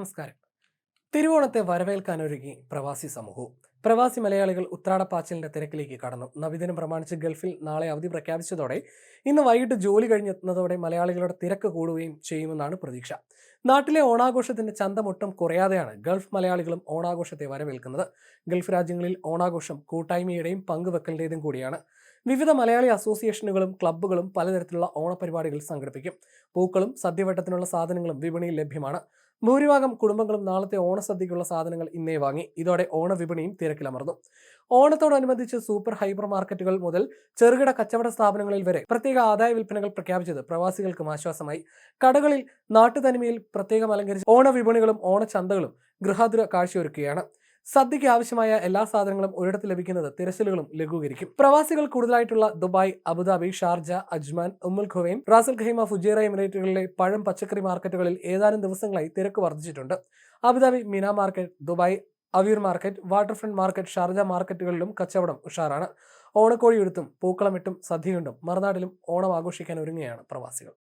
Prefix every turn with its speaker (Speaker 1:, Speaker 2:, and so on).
Speaker 1: നമസ്കാരം. തിരുവോണത്തെ വരവേൽക്കാനൊരുങ്ങി പ്രവാസി സമൂഹവും. പ്രവാസി മലയാളികൾ ഉത്രാടപ്പാച്ചിലിന്റെ തിരക്കിലേക്ക് കടന്നു. നബിദിനം പ്രമാണിച്ച് ഗൾഫിൽ നാളെ അവധി പ്രഖ്യാപിച്ചതോടെ ഇന്ന് വൈകിട്ട് ജോലി കഴിഞ്ഞെത്തുന്നതോടെ മലയാളികളുടെ തിരക്ക് കൂടുകയും ചെയ്യുമെന്നാണ് പ്രതീക്ഷ. നാട്ടിലെ ഓണാഘോഷത്തിന്റെ ചന്തമൊട്ടും കുറയാതെയാണ് ഗൾഫ് മലയാളികളും ഓണാഘോഷത്തെ വരവേൽക്കുന്നത്. ഗൾഫ് രാജ്യങ്ങളിൽ ഓണാഘോഷം കൂട്ടായ്മയുടെയും പങ്കുവെക്കലിന്റെതും കൂടിയാണ്. വിവിധ മലയാളി അസോസിയേഷനുകളും ക്ലബ്ബുകളും പലതരത്തിലുള്ള ഓണപരിപാടികൾ സംഘടിപ്പിക്കും. പൂക്കളും സദ്യവട്ടത്തിനുള്ള സാധനങ്ങളും വിപണിയിൽ ലഭ്യമാണ്. ഭൂരിഭാഗം കുടുംബങ്ങളും നാളത്തെ ഓണസദ്യക്കുള്ള സാധനങ്ങൾ ഇന്നേ വാങ്ങി. ഇതോടെ ഓണവിപണിയും തിരക്കിലമർന്നു ഓണത്തോടനുബന്ധിച്ച് സൂപ്പർ ഹൈപ്പർ മാർക്കറ്റുകൾ മുതൽ ചെറുകിട കച്ചവട സ്ഥാപനങ്ങളിൽ വരെ പ്രത്യേക ആദായ വിൽപ്പനകൾ പ്രഖ്യാപിച്ചത് പ്രവാസികൾക്കും ആശ്വാസമായി. കടകളിൽ നാട്ടുതനിമയിൽ പ്രത്യേകം അലങ്കരിച്ച ഓണവിപണികളും ഓണച്ചന്തകളും ഗൃഹാതുര കാഴ്ചയൊരുക്കുകയാണ്. സദ്യയ്ക്ക് ആവശ്യമായ എല്ലാ സാധനങ്ങളും ഒരിടത്ത് ലഭിക്കുന്നത് തിരച്ചിലുകളും ലഘൂകരിക്കും. പ്രവാസികൾ കൂടുതലായിട്ടുള്ള Dubai Abu Dhabi Sharjah Ajman Umm al Quwain Ras al Khaimah Fujairah എമിറേറ്റുകളിലെ പഴം പച്ചക്കറി മാർക്കറ്റുകളിൽ ഏതാനും ദിവസങ്ങളായി തിരക്ക് വർദ്ധിച്ചിട്ടുണ്ട്. Abu Dhabi Mina market Dubai Aweer market waterfront market Sharjah മാർക്കറ്റുകളിലും കച്ചവടം ഉഷാറാണ്. ഓണക്കോഴിയെടുത്തും പൂക്കളമിട്ടും സദ്യയുണ്ടും മറുനാട്ടിലും ഓണം ആഘോഷിക്കാൻ ഒരുങ്ങുകയാണ് പ്രവാസികൾ.